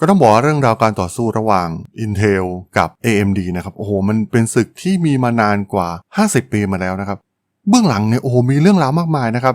ก็ต้องบอกว่าเรื่องราวการต่อสู้ระหว่าง Intel กับ AMD นะครับโอ้โหมันเป็นศึกที่มีมานานกว่า 50 ปีมาแล้วนะครับ เบื้องหลังเนี่ยโอ้โหมีเรื่องราวมากมายนะครับ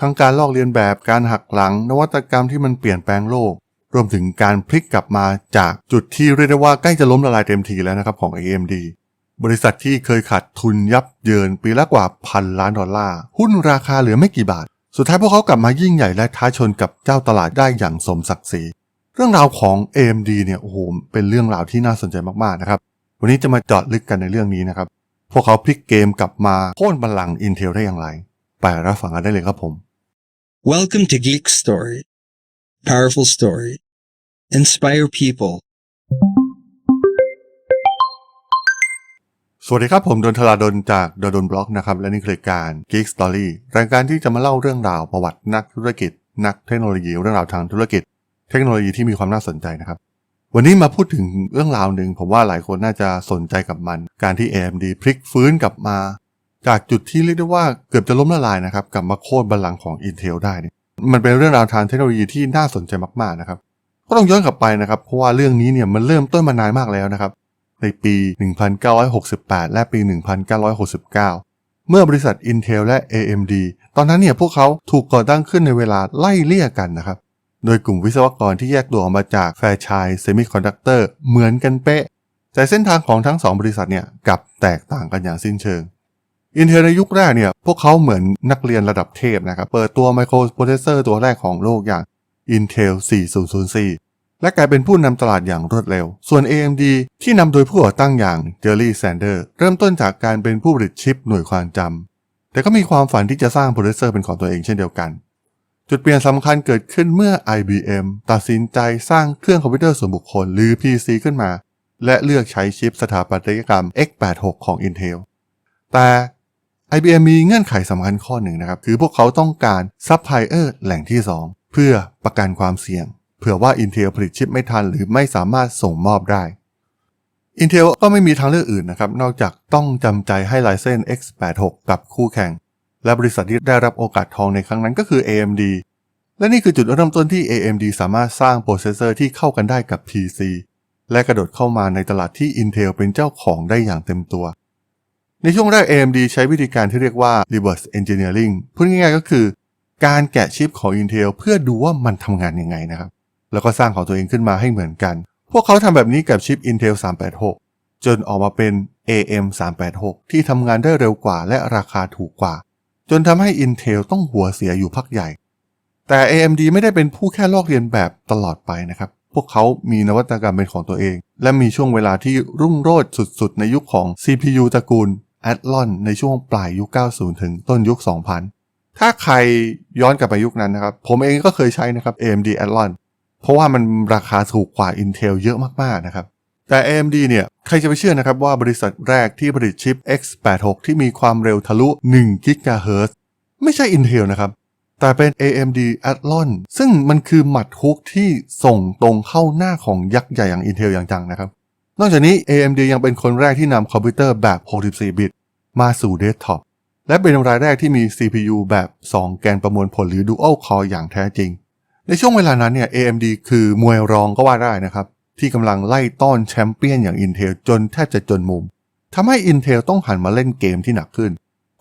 ทั้งการลอกเลียนแบบการหักหลัง นวัตกรรมที่มันเปลี่ยนแปลงโลก รวมถึงการพลิกกลับมาจากจุดที่เรียกได้ว่าใกล้จะล้มละลายเต็มทีแล้วนะครับของ AMD บริษัทที่เคยขาดทุนยับเยินปีละกว่าพันล้านดอลลาร์ หุ้นราคาเหลือไม่กี่บาท สุดท้ายพวกเขากลับมายิ่งใหญ่และท้าชนกับเจ้าตลาดได้อย่างสมศักดิ์ศรี เรื่องราวของ AMD เนี่ยโอ้โหเป็นเรื่องราวที่น่าสนใจมากๆนะครับ วันนี้จะมาเจาะลึกกันในเรื่องนี้นะครับ พวกเขาพลิกเกมกลับมาโค่นบัลลังก์ Intel ได้อย่างไร ไปรับฟังกันได้เลยครับผม Welcome to Geek Story. Powerful story. Inspire people. สวัสดีครับ ผมดนทลาดนจากดนบล็อกนะครับ และนี่คือรายการ Geek Story รายการที่จะมาเล่าเรื่องราวประวัตินักธุรกิจ นักเทคโนโลยีเรื่องราวทางธุรกิจ เทคโนโลยีที่มีความน่าสนใจนะครับ วันนี้มาพูดถึงเรื่องราวหนึ่งผมว่าหลายคนน่าจะสนใจกับมัน การที่ AMD พลิกฟื้นกลับมา จากจุดที่เรียกได้ว่าเกือบจะล้มละลายนะครับกลับมาโค่นบัลลังก์ของ Intel ได้นี่มันเป็นเรื่องราวทางเทคโนโลยีที่น่าสนใจมากๆนะครับก็ต้องย้อนกลับไปนะครับเพราะว่าเรื่องนี้เนี่ยมันเริ่มต้นมานานมากแล้วนะครับในปี 1968 และปี 1969 เมื่อบริษัท Intel และ AMD ตอนนั้นเนี่ยพวกเขาถูกก่อตั้งขึ้นในเวลาไล่เลี่ยกันนะครับ โดยกลุ่มวิศวกรที่แยกตัวออกมาจากแฟร์ชายเซมิคอนดักเตอร์เหมือนกันเป๊ะ แต่เส้นทางของทั้งสองบริษัทเนี่ยกลับแตกต่างกันอย่างสิ้นเชิง Intel ในยุคแรกเนี่ยพวกเขาเหมือนนักเรียนระดับเทพนะครับ เปิดตัวไมโครโปรเซสเซอร์ตัวแรกของโลกอย่าง Intel 4004 และกลายเป็นผู้นำตลาดอย่างรวดเร็ว ส่วน AMD ที่นำโดยผู้ก่อตั้งอย่างเจอร์รี่แซนเดอร์เริ่มต้นจากการเป็นผู้ผลิตชิปหน่วยความจำแต่ก็มีความฝันที่จะสร้างโปรเซสเซอร์เป็นของตัวเองเช่นเดียวกัน จุดเปลี่ยนสำคัญเกิดขึ้นเมื่อ IBM ตัดสินใจสร้างเครื่องคอมพิวเตอร์ส่วนบุคคลหรือ PC ขึ้นมา และเลือกใช้ชิปสถาปัตยกรรม x86 ของ Intel แต่ IBM มีเงื่อนไขสำคัญข้อหนึ่งนะครับ คือพวกเขาต้องการซัพพลายเออร์แหล่งที่ 2 เพื่อประกันความเสี่ยง เผื่อว่า Intel ผลิตชิปไม่ทันหรือไม่สามารถส่งมอบได้ Intel ก็ไม่มีทางเลือกอื่นนะครับ นอกจากต้องจำใจให้ไลเซน x86 กับคู่แข่ง และบริษัทที่ได้รับโอกาสทองในครั้งนั้นก็คือ AMD และนี่คือจุดเริ่มต้นที่ AMD สามารถสร้างโปรเซสเซอร์ที่เข้ากันได้กับ PC และกระโดดเข้ามาในตลาดที่ Intel เป็นเจ้าของได้อย่างเต็มตัว ในช่วงแรก AMD ใช้วิธีการที่เรียกว่า reverse engineering พูดง่ายๆก็คือ การแกะชิปของ Intel เพื่อดูว่ามันทำงานยังไงนะครับ แล้วก็สร้างของตัวเองขึ้นมาให้เหมือนกัน พวกเขาทำแบบนี้กับชิป Intel 386 จนออกมาเป็น AM 386ที่ทำงานได้เร็วกว่าและราคาถูกกว่า จนทำให้ Intel ต้องหัวเสียอยู่พักใหญ่ แต่ AMD ไม่ได้เป็นผู้แค่ลอกเลียนแบบตลอดไปนะครับ พวกเขามีนวัตกรรมเป็นของตัวเอง และมีช่วงเวลาที่รุ่งโรจน์สุดๆ ในยุคของ CPU ตระกูล Athlon ในช่วงปลายยุค 90 ถึงต้นยุค 2000 ถ้าใครย้อนกลับไปยุคนั้นนะครับ ผมเองก็เคยใช้นะครับ AMD Athlon เพราะว่ามันราคาถูกกว่า Intel เยอะมากๆนะครับ แต่ AMD เนี่ย ใครจะไปเชื่อนะครับว่าบริษัทแรกที่ผลิตชิป x86 ที่มีความเร็วทะลุ1 GHz ไม่ใช่ Intel นะครับ แต่เป็น AMD Athlon ซึ่งมันคือหมัดฮุกที่ส่งตรงเข้าหน้าของยักษ์ใหญ่อย่าง Intel อย่างจังนะครับ นอกจากนี้ AMD ยังเป็นคนแรกที่นำคอมพิวเตอร์แบบ 64 บิต มาสู่เดสก์ท็อป และเป็นรายแรกที่มี CPU แบบ 2 แกนประมวลผลหรือ Dual Core อย่างแท้จริง ในช่วงเวลานั้นเนี่ย AMD คือมวยรองก็ว่าได้นะครับ ที่กำลังไล่ต้อนแชมเปี้ยนอย่าง Intel จนแทบจะจนมุมทำให้ Intel ต้องหันมาเล่นเกมที่หนักขึ้น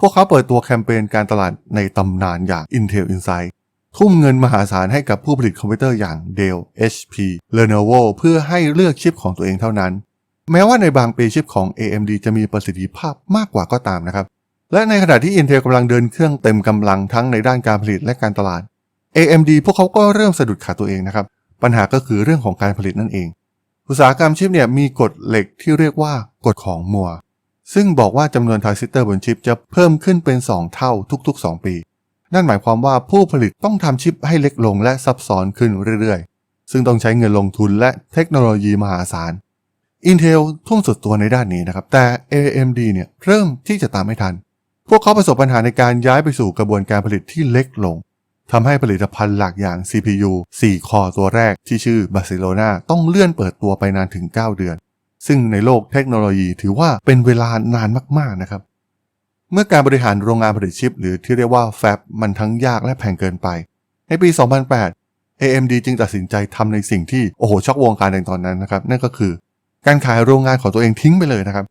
พวกเขาเปิดตัวแคมเปญการตลาดในตำนานอย่าง Intel Inside ทุ่มเงินมหาศาลให้กับผู้ผลิตคอมพิวเตอร์อย่าง Dell, HP, Lenovo เพื่อให้เลือกชิปของตัวเองเท่านั้น แม้ว่าในบางปีชิปของ AMD จะมีประสิทธิภาพมากกว่าก็ตามนะครับ และในขณะที่ Intel กำลังเดินเครื่องเต็มกำลังทั้งในด้านการผลิตและการตลาด AMD พวกเขาก็เริ่มสะดุดขาตัวเองนะครับ ปัญหาก็คือเรื่องของการผลิตนั่นเอง อุตสาหกรรมชิปเนี่ยมีกฎเหล็กที่เรียกว่ากฎของมัว ซึ่งบอกว่าจำนวนทรานซิสเตอร์บนชิปจะเพิ่มขึ้นเป็น 2 เท่าทุก ๆ 2 ปี นั่นหมายความว่าผู้ผลิตต้องทำชิปให้เล็กลงและซับซ้อนขึ้นเรื่อยๆ ซึ่งต้องใช้เงินลงทุนและเทคโนโลยีมหาศาล Intel ทุ่มสุดตัวในด้านนี้นะครับ แต่ AMD เนี่ยเริ่มที่จะตามไม่ทัน พวกเขาประสบปัญหาในการย้ายไปสู่กระบวนการผลิตที่เล็กลง ทำให้ผลิตภัณฑ์หลักอย่าง CPU 4 คอตัวแรกที่ชื่อ Barcelona ต้องเลื่อนเปิดตัวไปนานถึง 9 เดือน ซึ่งในโลกเทคโนโลยีถือว่าเป็นเวลานานมากๆนะครับ เมื่อการบริหารโรงงานผลิตชิป หรือที่เรียกว่า Fab มันทั้งยากและแพงเกินไป ในปี 2008 AMD จึงตัดสินใจทำในสิ่งที่โอ้โหช็อกวงการในตอนนั้นนะครับนั่นก็คือ การขายโรงงานของตัวเองทิ้งไปเลยนะครับ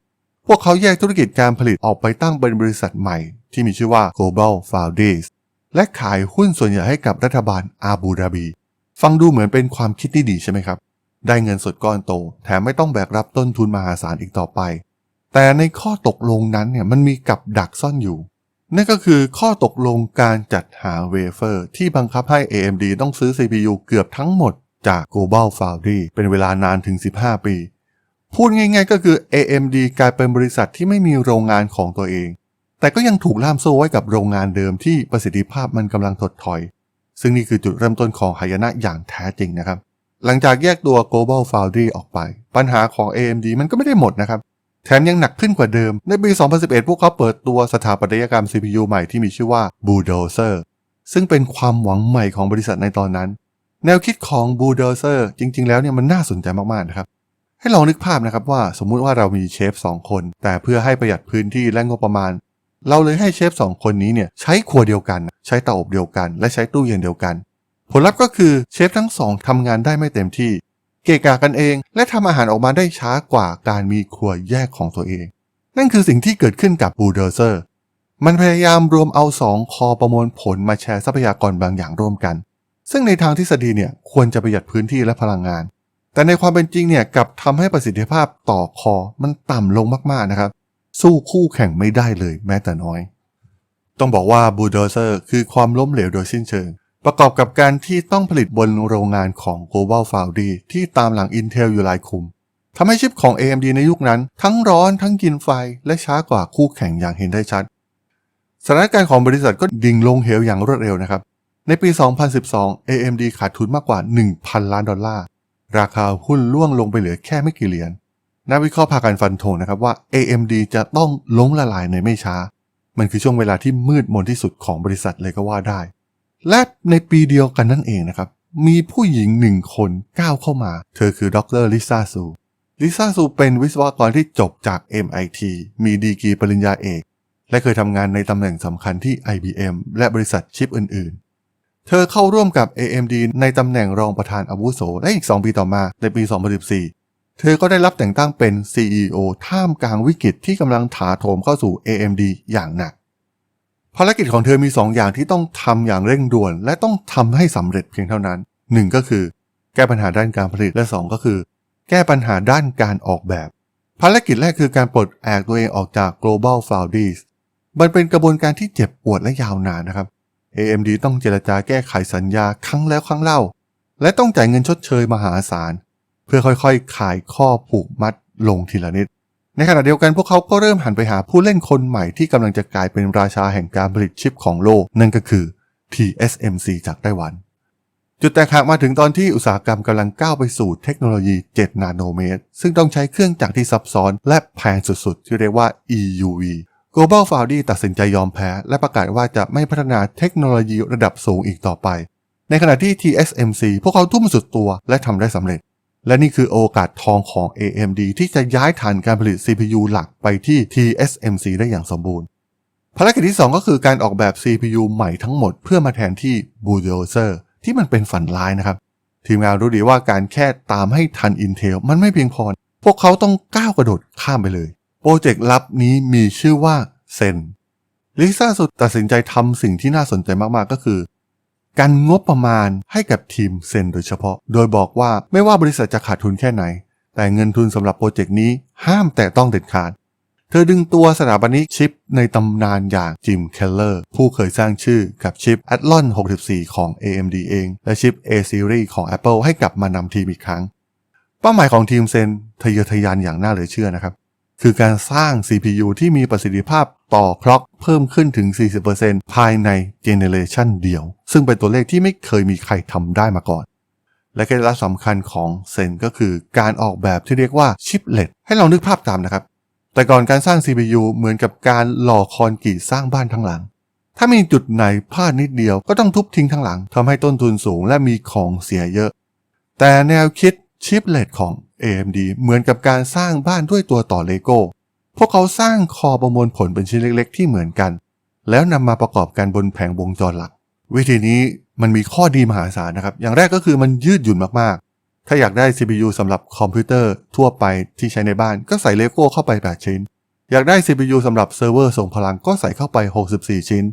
พวกเขาแยกธุรกิจการผลิตออกไปตั้งเป็นบริษัทใหม่ ที่มีชื่อว่า Global Foundries และขายหุ้นส่วนใหญ่ให้กับรัฐบาลอาบูดาบี ฟังดูเหมือนเป็นความคิดที่ดีใช่ไหมครับ ได้เงินสดก้อนโต แถมไม่ต้องแบกรับต้นทุนมหาศาลอีกต่อไป แต่ในข้อตกลงนั้นเนี่ยมันมีกับดักซ่อนอยู่ นั่นก็คือข้อตกลงการจัดหาเวเฟอร์ ที่บังคับให้ AMD ต้องซื้อ CPU เกือบทั้งหมดจาก Global Foundry เป็นเวลานานถึง 15 ปี พูดง่ายๆก็คือ AMD กลายเป็นบริษัทที่ไม่มีโรงงานของตัวเอง แต่ก็ยังถูกล่ามโซ่ไว้กับโรงงานเดิมที่ประสิทธิภาพมันกำลังถดถอย ซึ่งนี่คือจุดเริ่มต้นของหายนะอย่างแท้จริงนะครับ หลังจากแยกตัว Global Foundry ออกไป ปัญหาของ AMD มันก็ไม่ได้หมดนะครับ แถมยังหนักขึ้นกว่าเดิม ในปี 2011 พวกเขาเปิดตัวสถาปัตยกรรม CPU ใหม่ที่มีชื่อว่า Bulldozer ซึ่งเป็นความหวังใหม่ของบริษัทในตอนนั้น แนวคิดของ Bulldozer จริง ๆ แล้วเนี่ยมันน่าสนใจมากๆนะครับให้ลองนึกภาพนะครับว่าสมมุติว่าเรามีเชฟ2คน แต่เพื่อให้ประหยัดพื้นที่และงบประมาณ เราเลยให้เชฟ2 คนนี้เนี่ยใช้ครัวเดียวกัน ใช้เตาอบเดียวกัน และใช้ตู้เย็นเดียวกัน ผลลัพธ์ก็คือเชฟทั้งสองทำงานได้ไม่เต็มที่ เกะกะกันเอง และทำอาหารออกมาได้ช้ากว่าการมีครัวแยกของตัวเอง นั่นคือสิ่งที่เกิดขึ้นกับบูเดอร์เซอร์ มันพยายามรวมเอาสองคอประมวลผลมาแชร์ทรัพยากรบางอย่างร่วมกัน ซึ่งในทางทฤษฎีเนี่ยควรจะประหยัดพื้นที่และพลังงาน แต่ในความเป็นจริงเนี่ยกลับทำให้ประสิทธิภาพต่อคอมันต่ำลงมากๆนะครับ สู้คู่แข่งไม่ได้เลยแม้แต่น้อย ต้องบอกว่าบูเดเซอร์คือความล้มเหลวโดยสิ้นเชิง ประกอบกับการที่ต้องผลิตบนโรงงานของ Global Foundry ที่ตามหลัง Intel อยู่หลายคุมทำให้ชิปของ AMD ในยุคนั้น ทั้งร้อนทั้งกินไฟและช้ากว่าคู่แข่งอย่างเห็นได้ชัดสถานการณ์ของบริษัทก็ดิ่งลงเหวอย่างรวดเร็วนะครับ ในปี 2012 AMD ขาดทุนมากกว่า 1,000 ล้านดอลลาร์ ราคาหุ้นล่วงลงไปเหลือแค่ไม่กี่เหรียญ นักวิเคราะห์พากันฟันธงนะครับว่า AMD จะต้องล้มละลายในไม่ช้า มันคือช่วงเวลาที่มืดมนที่สุดของบริษัทเลยก็ว่าได้ และในปีเดียวกันนั่นเองนะครับ มีผู้หญิงหนึ่งคนก้าวเข้ามา เธอคือดรลิซ่าซูลิซ่าซูเป็นวิศวกรที่จบจาก MIT มีดีกรีปริญญาเอก และเคยทำงานในตำแหน่งสำคัญที่ IBM และบริษัทชิปอื่นๆ เธอเข้าร่วมกับ AMD ในตำแหน่งรองประธานอาวุโสและอีก 2 ปีต่อมาในปี 2014 เธอก็ได้รับแต่งตั้งเป็น CEO ท่ามกลางวิกฤตที่กำลังถาโถมเข้าสู่ AMD อย่างหนัก ภารกิจของเธอมี 2 อย่างที่ต้องทำอย่างเร่งด่วน และต้องทำให้สำเร็จเพียงเท่านั้น 1 ก็คือ แก้ปัญหาด้านการผลิตและ 2 ก็คือ แก้ปัญหาด้านการออกแบบ ภารกิจแรกคือการปลดแอกตัวเองออกจาก Global Foundries มันเป็นกระบวนการที่เจ็บปวดและยาวนานนะครับ AMD ต้องเจรจาแก้ไขสัญญาครั้งแล้วครั้งเล่า และต้องจ่ายเงินชดเชยมหาศาล เพื่อค่อยๆ ขายข้อผูกมัดลงทีละนิด ในขณะเดียวกันพวกเขาก็เริ่มหันไปหาผู้เล่นคนใหม่ที่กำลังจะกลายเป็นราชาแห่งการผลิตชิปของโลก นั่นก็คือ TSMC จากไต้หวัน จุดแตกหักมาถึงตอนที่อุตสาหกรรมกำลังก้าวไปสู่เทคโนโลยี 7 นาโนเมตร ซึ่งต้องใช้เครื่องจักรที่ซับซ้อนและแพงสุดๆ ที่เรียกว่า EUV Global Foundry ตัดสินใจยอมแพ้ และประกาศว่าจะไม่พัฒนาเทคโนโลยีระดับสูงอีกต่อไป ในขณะที่ TSMC พวกเขาทุ่มสุดตัวและทำได้สำเร็จ และนี่คือโอกาสทองของ AMD ที่จะย้ายฐานการผลิต CPU หลักไปที่ TSMC ได้อย่างสมบูรณ์ ภารกิจที่ 2 ก็คือการออกแบบ CPU ใหม่ทั้งหมดเพื่อมาแทนที่ Bulldozer ที่มันเป็นฝันร้ายนะครับ ทีมงานรู้ดีว่าการแค่ตามให้ทัน Intel มันไม่เพียงพอ พวกเขาต้องก้าวกระโดดข้ามไปเลย โปรเจกต์ลับนี้มีชื่อว่าเซนลิซ่าสุดตัดสินใจทำสิ่งที่น่าสนใจมากๆก็คือ การงบประมาณให้กับทีมเซนโดยเฉพาะ โดยบอกว่าไม่ว่าบริษัทจะขาดทุนแค่ไหน แต่เงินทุนสำหรับโปรเจกต์นี้ห้ามแต่ต้องเด็ดขาด เธอดึงตัวสถาปนิกชิปในตำนานอย่างจิมเคลเลอร์ ผู้เคยสร้างชื่อกับชิป Athlon 64 ของ AMD เอง และชิป A Series ของ Apple ให้กลับมานำทีมอีกครั้ง เป้าหมายของทีมเซนทะเยอทะยานอย่างน่าเหลือเชื่อนะครับ คือการสร้าง CPU ที่มีประสิทธิภาพต่อคล็อกเพิ่มขึ้นถึง 40%ภายในเจเนเรชันเดียว ซึ่งเป็นตัวเลขที่ไม่เคยมีใครทำได้มาก่อน และเคล็ดลับสำคัญของเซนก็คือการออกแบบที่เรียกว่าชิปเลตให้ลองนึกภาพตามนะครับ แต่ก่อนการสร้าง CPU เหมือนกับการหล่อคอนกรีตสร้างบ้านทั้งหลัง ถ้ามีจุดไหนพลาดนิดเดียวก็ต้องทุบทิ้งทั้งหลังทำให้ต้นทุนสูงและมีของเสียเยอะ แต่แนวคิด ชิปเลตของ AMD เหมือนกับการสร้างบ้านด้วยตัวต่อเลโก้ พวกเขาสร้างคอประมวลผลเป็นชิ้นเล็กๆ ที่เหมือนกัน แล้วนำมาประกอบกันบนแผงวงจรหลัก วิธีนี้มันมีข้อดีมหาศาลนะครับ อย่างแรกก็คือมันยืดหยุ่นมากๆ ถ้าอยากได้ CPU สำหรับคอมพิวเตอร์ทั่วไปที่ใช้ในบ้านก็ใส่เลโก้เข้าไป 8 ชิ้น อยากได้ CPU สำหรับเซิร์ฟเวอร์ส่งพลังก็ใส่เข้าไป 64 ชิ้น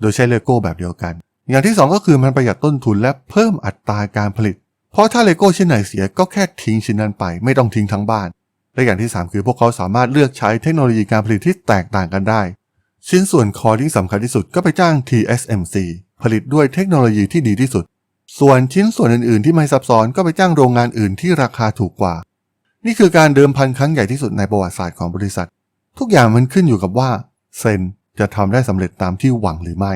โดยใช้เลโก้แบบเดียวกัน อย่างที่ 2 ก็คือมันประหยัดต้นทุนและเพิ่มอัตราการผลิต เพราะถ้าเลโก้ชิ้นไหนเสียก็แค่ทิ้งชิ้นนั้นไป ไม่ต้องทิ้งทั้งบ้าน และอย่างที่ 3 คือพวกเขาสามารถเลือกใช้เทคโนโลยีการผลิตที่แตกต่างกันได้ ชิ้นส่วนคอที่สำคัญที่สุดก็ไปจ้าง TSMC ผลิตด้วยเทคโนโลยีที่ดีที่สุด ส่วนชิ้นส่วนอื่นๆ ที่ไม่ซับซ้อนก็ไปจ้างโรงงานอื่นที่ราคาถูกกว่า นี่คือการเดิมพันครั้งใหญ่ที่สุดในประวัติศาสตร์ของบริษัท ทุกอย่างมันขึ้นอยู่กับว่าเซนจะทำได้สำเร็จตามที่หวังหรือไม่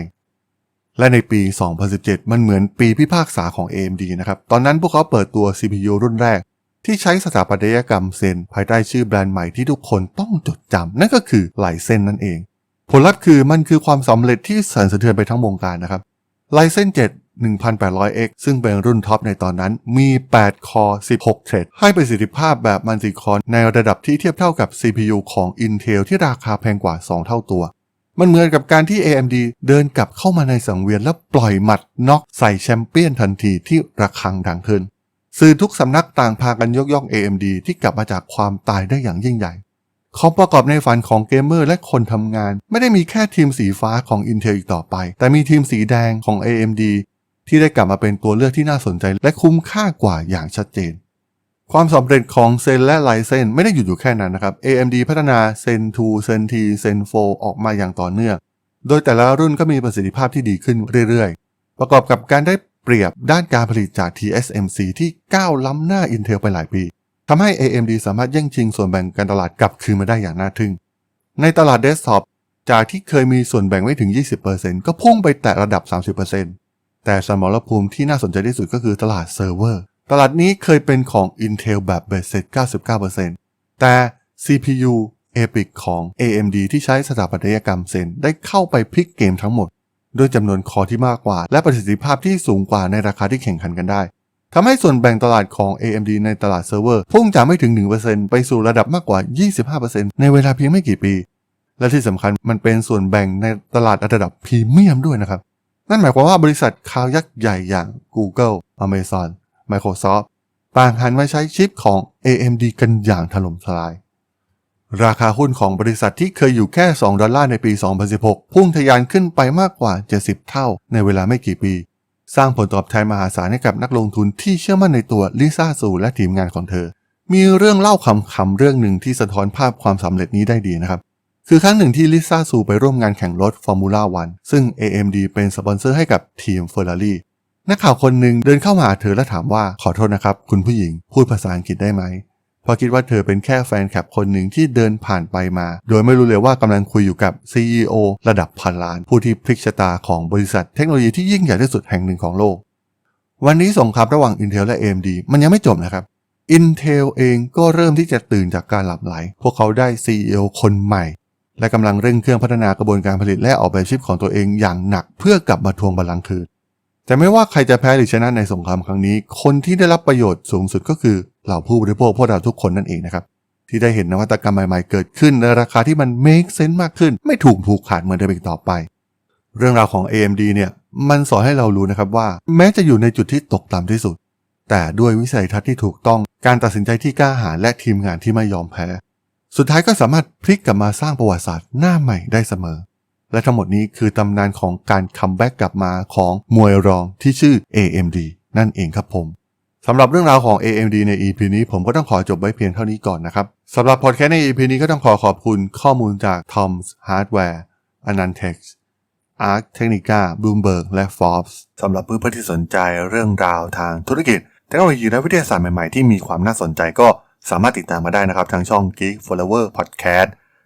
และในปี 2017 มันเหมือนปีพิพากษาของ AMD นะครับ ตอนนั้นพวกเขาเปิดตัว CPU รุ่นแรก ที่ใช้สถาปัตยกรรมเซนภายใต้ชื่อแบรนด์ใหม่ที่ทุกคนต้องจดจำนั่นก็คือไลเซนนั่นเอง ผลลัพธ์คือมันคือความสำเร็จที่สั่นสะเทือนไปทั้งวงการนะครับไลเซน7 1800X ซึ่งเป็นรุ่นท็อปในตอนนั้นมี 8 คอร์16 เทรดให้ประสิทธิภาพแบบมัลติคอร์ในระดับที่เทียบเท่ากับ CPU ของ Intel ที่ราคาแพงกว่า 2 เท่าตัว มันเหมือนกับการที่ AMD เดินกลับเข้ามาในสังเวียนและปล่อยหมัดน็อกใส่แชมเปี้ยนทันทีที่ระฆังดังขึ้นสื่อทุกสำนักต่างพากันยกย่อง AMD ที่กลับมาจากความตายได้อย่างยิ่งใหญ่ของประกอบในฝันของเกมเมอร์และคนทำงาน ไม่ได้มีแค่ทีมสีฟ้าของ Intel อีกต่อไป แต่มีทีมสีแดงของ AMD ที่ได้กลับมาเป็นตัวเลือกที่น่าสนใจและคุ้มค่ากว่าอย่างชัดเจน ความสำเร็จของเซนและไลเซนไม่ได้หยุดอยู่แค่นั้นนะครับ AMD พัฒนาเซน2เซน3เซน4ออกมาอย่างต่อเนื่อง โดยแต่ละรุ่นก็มีประสิทธิภาพที่ดีขึ้นเรื่อยๆ ประกอบกับการได้เปรียบด้านการผลิตจาก TSMC ที่ก้าวล้ำหน้า Intel ไปหลายปีทำให้ AMD สามารถแย่งชิงส่วนแบ่งการตลาดกลับคืนมาได้อย่างน่าทึ่ง ในตลาดเดสก์ท็อปจากที่เคยมีส่วนแบ่งไม่ถึง 20%ก็พุ่งไปแตะระดับ 30%แต่สมรภูมิที่น่าสนใจที่สุดก็คือตลาดเซิร์ฟเวอร์ ตลาดนี้เคยเป็นของ Intel แบบเบสเซ็ต99%แต่ CPU EPIC ของ AMD ที่ใช้สถาปัตยกรรมเซนได้เข้าไปพลิกเกมทั้งหมด ด้วยจำนวนคอที่มากกว่า และประสิทธิภาพที่สูงกว่าในราคาที่แข่งขันกันได้ทำให้ส่วนแบ่งตลาดของ AMD ในตลาดเซิร์ฟเวอร์พุ่งจากไม่ถึง 1%ไปสู่ระดับมากกว่า 25%ในเวลาเพียงไม่กี่ปี และที่สำคัญมันเป็นส่วนแบ่งในตลาดระดับพรีเมียมด้วยนะครับ นั่นหมายความว่าบริษัทข่าวยักษ์ใหญ่อย่าง Google Amazon Microsoft ต่างหันมาใช้ชิปของ AMD กันอย่างถล่มทลาย ราคาหุ้นของบริษัทที่เคยอยู่แค่ 2 ดอลลาร์ในปี 2016 พุ่งทะยานขึ้นไปมากกว่า 70 เท่าในเวลาไม่กี่ปี สร้างผลตอบแทนมหาศาลให้กับนักลงทุนที่เชื่อมั่นในตัวลิซ่าซูและทีมงานของเธอ มีเรื่องเล่าคำๆเรื่องหนึ่งที่สะท้อนภาพความสำเร็จนี้ได้ดีนะครับคือครั้งหนึ่งที่ลิซ่าซูไปร่วมงานแข่งรถฟอร์มูล่าวันซึ่ง AMD เป็นสปอนเซอร์ให้กับทีมเฟอร์รารี่ นักข่าวคนหนึ่งเดินเข้ามาหาเธอและถามว่าขอโทษนะครับ คุณผู้หญิงพูดภาษาอังกฤษได้ไหมพราะคิดว่าเธอเป็นแค่แฟนคลับคนหนึ่งที่เดินผ่านไปมา โดยไม่รู้เลยว่ากำลังคุยอยู่กับ CEO ระดับพันล้าน ผู้ที่พลิกชะตาของบริษัทเทคโนโลยีที่ยิ่งใหญ่ที่สุดแห่งหนึ่งของโลก วันนี้สงครามระหว่าง Intel และ AMD มันยังไม่จบนะครับ Intel เองก็เริ่มที่จะตื่นจากการหลับไหล พวกเขาได้ CEO คนใหม่ และกำลังเร่งเครื่องพัฒนากระบวนการผลิตและออกแบบชิปของตัวเองอย่างหนักเพื่อกลับมาทวงบัลลังก์คืน แต่ไม่ว่าใครจะแพ้หรือชนะในสงครามครั้งนี้ คนที่ได้รับประโยชน์สูงสุดก็คือเหล่าผู้บริโภคพวกเราทุกคนนั่นเองนะครับ ที่ได้เห็นนวัตกรรมใหม่ๆเกิดขึ้นในราคาที่มัน make sense มากขึ้น ไม่ถูกผูกขาดเหมือนเดิมอีกต่อไป เรื่องราวของ AMD เนี่ยมันสอนให้เรารู้นะครับว่า แม้จะอยู่ในจุดที่ตกต่ำที่สุด แต่ด้วยวิสัยทัศน์ที่ถูกต้องการตัดสินใจที่กล้าหาญและทีมงานที่ไม่ยอมแพ้ สุดท้ายก็สามารถพลิกกลับมาสร้างประวัติศาสตร์หน้าใหม่ได้เสมอ และทั้งหมดนี้คือตำนานของการคัมแบ็กกลับมาของมวยรองที่ชื่อ AMD นั่นเองครับผมสำหรับเรื่องราวของ AMD ใน EP นี้ผมก็ต้องขอจบไว้เพียงเท่านี้ก่อนนะครับสำหรับพอดแคสต์ใน EP นี้ก็ต้องขอขอบคุณข้อมูลจาก Tom's Hardware Anantex Arc Technica Bloomberg และ Forbes สำหรับเพื่อนๆที่สนใจเรื่องราวทางธุรกิจเทคโนโลยีและวิทยาศาสตร์ใหม่ๆที่มีความน่าสนใจก็สามารถติดตามมาได้นะครับทางช่อง Geek Flower Podcast